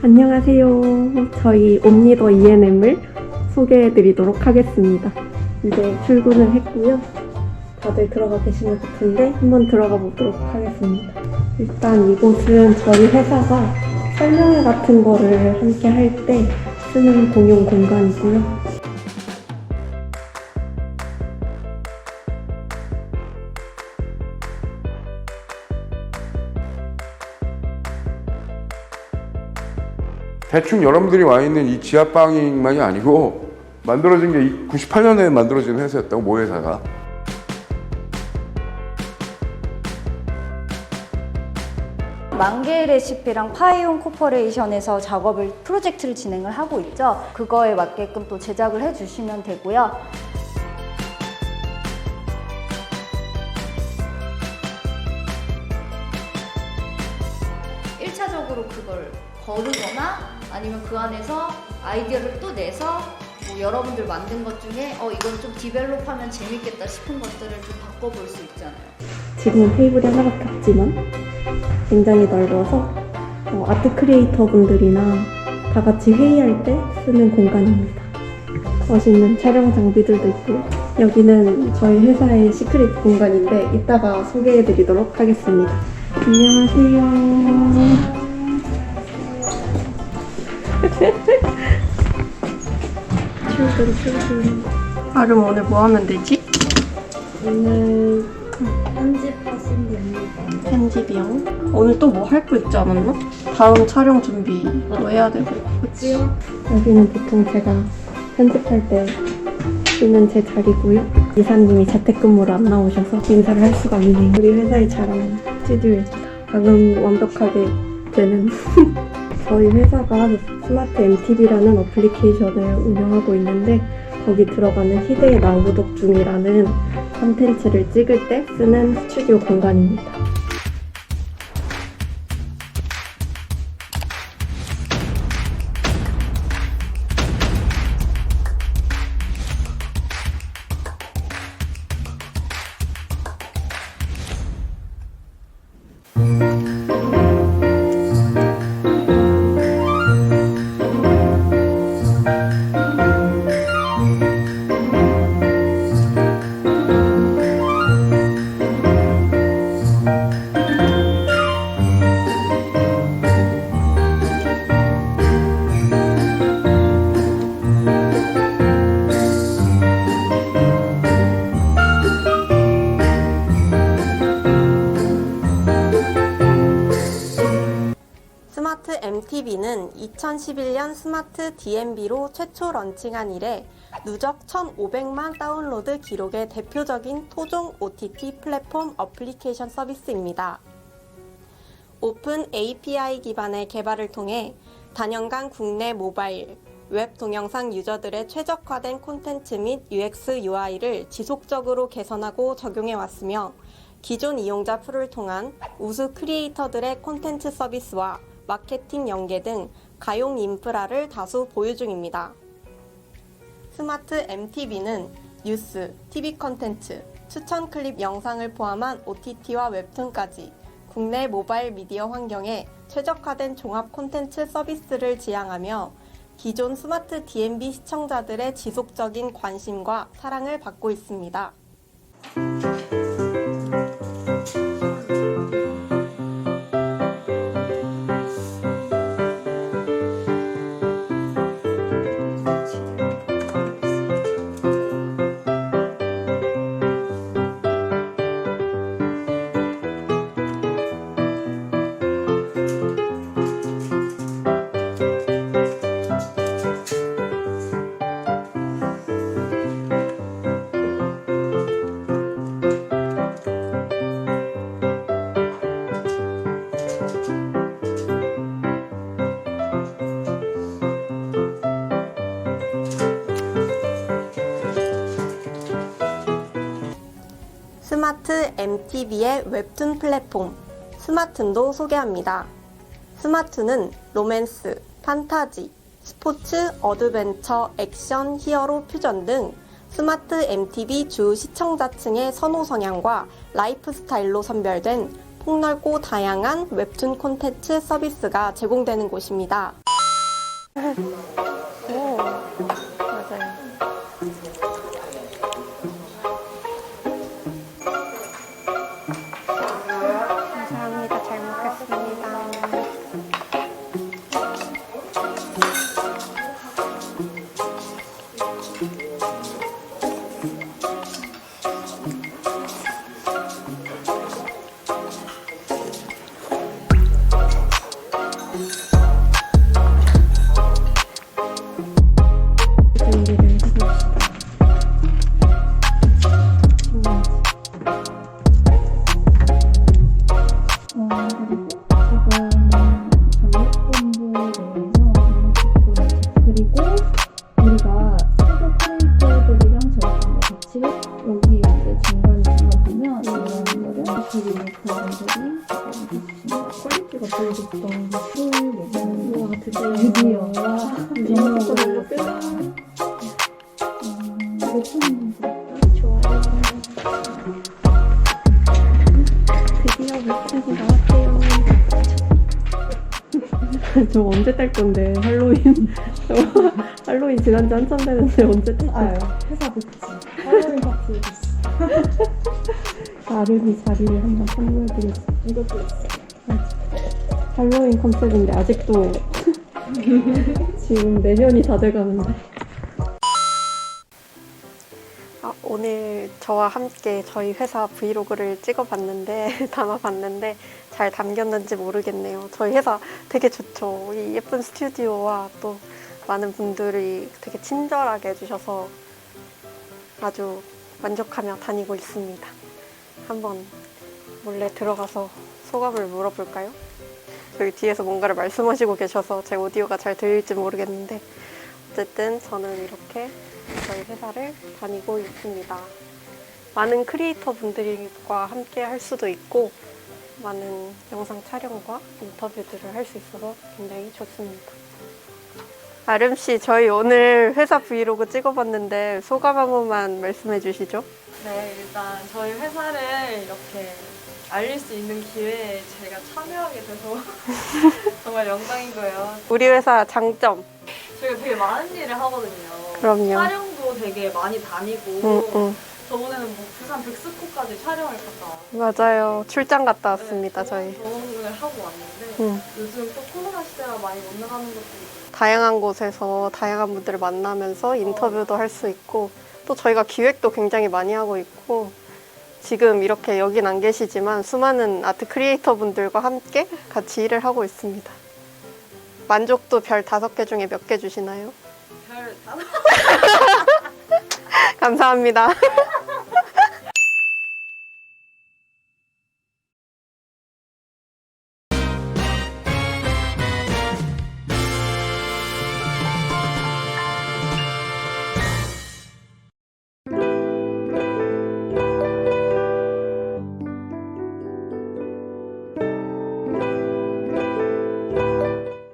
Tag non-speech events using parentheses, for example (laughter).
안녕하세요. 저희 옴니더 ENM을 소개해 드리도록 하겠습니다. 이제 출근을 했고요. 다들 들어가 계신 것 같은데 한번 들어가 보도록 하겠습니다. 일단 이곳은 저희 회사가 설명회 같은 거를 함께 할 때 쓰는 공용 공간이고요. 대충 여러분들이 와 있는 이 지하방만이 아니고 만들어진 게 98년에 만들어진 회사였다고 모 회사가 만개의 레시피랑 파이온 코퍼레이션에서 작업을 프로젝트를 진행을 하고 있죠. 그거에 맞게끔 또 제작을 해주시면 되고요. 일차적으로 그걸 거르거나 아니면 그 안에서 아이디어를 또 내서 뭐 여러분들 만든 것 중에 어 이건 좀 디벨롭하면 재밌겠다 싶은 것들을 좀 바꿔볼 수 있잖아요. 지금은 테이블이 하나밖에 없지만 굉장히 넓어서 어, 아트 크리에이터 분들이나 다 같이 회의할 때 쓰는 공간입니다. 멋있는 촬영 장비들도 있고요. 여기는 저희 회사의 시크릿 공간인데 이따가 소개해 드리도록 하겠습니다. 안녕하세요. 출근 출근. 아름 오늘 뭐 하면 되지? 오늘 편집하신 됩니다. 편집이요. 오늘 또 뭐 할 거 있지 않았나? 다음 촬영 준비 또 해야 되고. 그치? 여기는 보통 제가 편집할 때 쓰는 제 자리고요. 이사님이 재택근무로 안 나오셔서 인사를 할 수가 없네요. 우리 회사의 자랑 스튜디오입니다. 방음 완벽하게 되는. (laughs) 저희 회사가 스마트 MTV라는 어플리케이션을 운영하고 있는데 거기 들어가는 희대의 나무독 중이라는 컨텐츠를 찍을 때 쓰는 스튜디오 공간입니다. 2011년 스마트 DMB로 최초 런칭한 이래 누적 1,500만 다운로드 기록의 대표적인 토종 OTT 플랫폼 어플리케이션 서비스입니다. 오픈 API 기반의 개발을 통해 단연간 국내 모바일, 웹 동영상 유저들의 최적화된 콘텐츠 및 UX, UI를 지속적으로 개선하고 적용해 왔으며 기존 이용자 풀을 통한 우수 크리에이터들의 콘텐츠 서비스와 마케팅 연계 등 가용 인프라를 다수 보유 중입니다. 스마트 MTV는 뉴스, TV 컨텐츠, 추천 클립 영상을 포함한 OTT와 웹툰까지 국내 모바일 미디어 환경에 최적화된 종합 콘텐츠 서비스를 지향하며 기존 스마트 DMB 시청자들의 지속적인 관심과 사랑을 받고 있습니다. MTV의 웹툰 플랫폼 스마툰도 소개합니다. 스마툰은 로맨스, 판타지, 스포츠, 어드벤처, 액션, 히어로, 퓨전 등 스마트 MTV 주 시청자층의 선호 성향과 라이프 스타일로 선별된 폭넓고 다양한 웹툰 콘텐츠 서비스가 제공되는 곳입니다. (laughs) 준 저 언제 딸 건데? 할로윈. 저 (laughs) 할로윈 지난 지 한참 되는데 언제 딸 거예요? 회사 듣지. 할로윈 파티 듣지. 나름이 자리를 한번 선물해드렸어 이것도 있어. 할로윈 컨셉인데 아직도 (laughs) 지금 내년이 다 돼가는데 아, 오늘 저와 함께 저희 회사 브이로그를 찍어봤는데, (laughs) 담아봤는데, 잘 담겼는지 모르겠네요. 저희 회사 되게 좋죠. 이 예쁜 스튜디오와 또 많은 분들이 되게 친절하게 해주셔서 아주 만족하며 다니고 있습니다. 한번 몰래 들어가서 소감을 물어볼까요? 저기 뒤에서 뭔가를 말씀하시고 계셔서 제 오디오가 잘 들릴지 모르겠는데, 어쨌든 저는 이렇게 저희 회사를 다니고 있습니다. 많은 크리에이터 분들과 함께 할 수도 있고, 많은 영상 촬영과 인터뷰들을 할 수 있어서 굉장히 좋습니다. 아름 씨, 저희 오늘 회사 브이로그 찍어봤는데 소감 한 번만 말씀해 주시죠. 네, 일단 저희 회사를 이렇게 알릴 수 있는 기회에 제가 참여하게 돼서 (laughs) 정말 영광이고요. 우리 회사 장점. 저희가 되게 많은 일을 하거든요. 그럼요. 촬영도 되게 많이 다니고 응, 응. 저번에는 뭐 부산 백스코까지 촬영을 갔다 왔어요. 맞아요. 출장 갔다 왔습니다, 저희. 경험을 하고 왔는데 응. 요즘 또 코로나 시대라 많이 못 나가는 것도 있고 다양한 곳에서 다양한 분들을 만나면서 인터뷰도 할 수 있고 또 저희가 기획도 굉장히 많이 하고 있고 지금 이렇게 여긴 안 계시지만 수많은 아트 크리에이터 분들과 함께 같이 일을 하고 있습니다. 만족도 별 다섯 개 중에 몇 개 주시나요? 별 다섯 (laughs) 감사합니다. (laughs)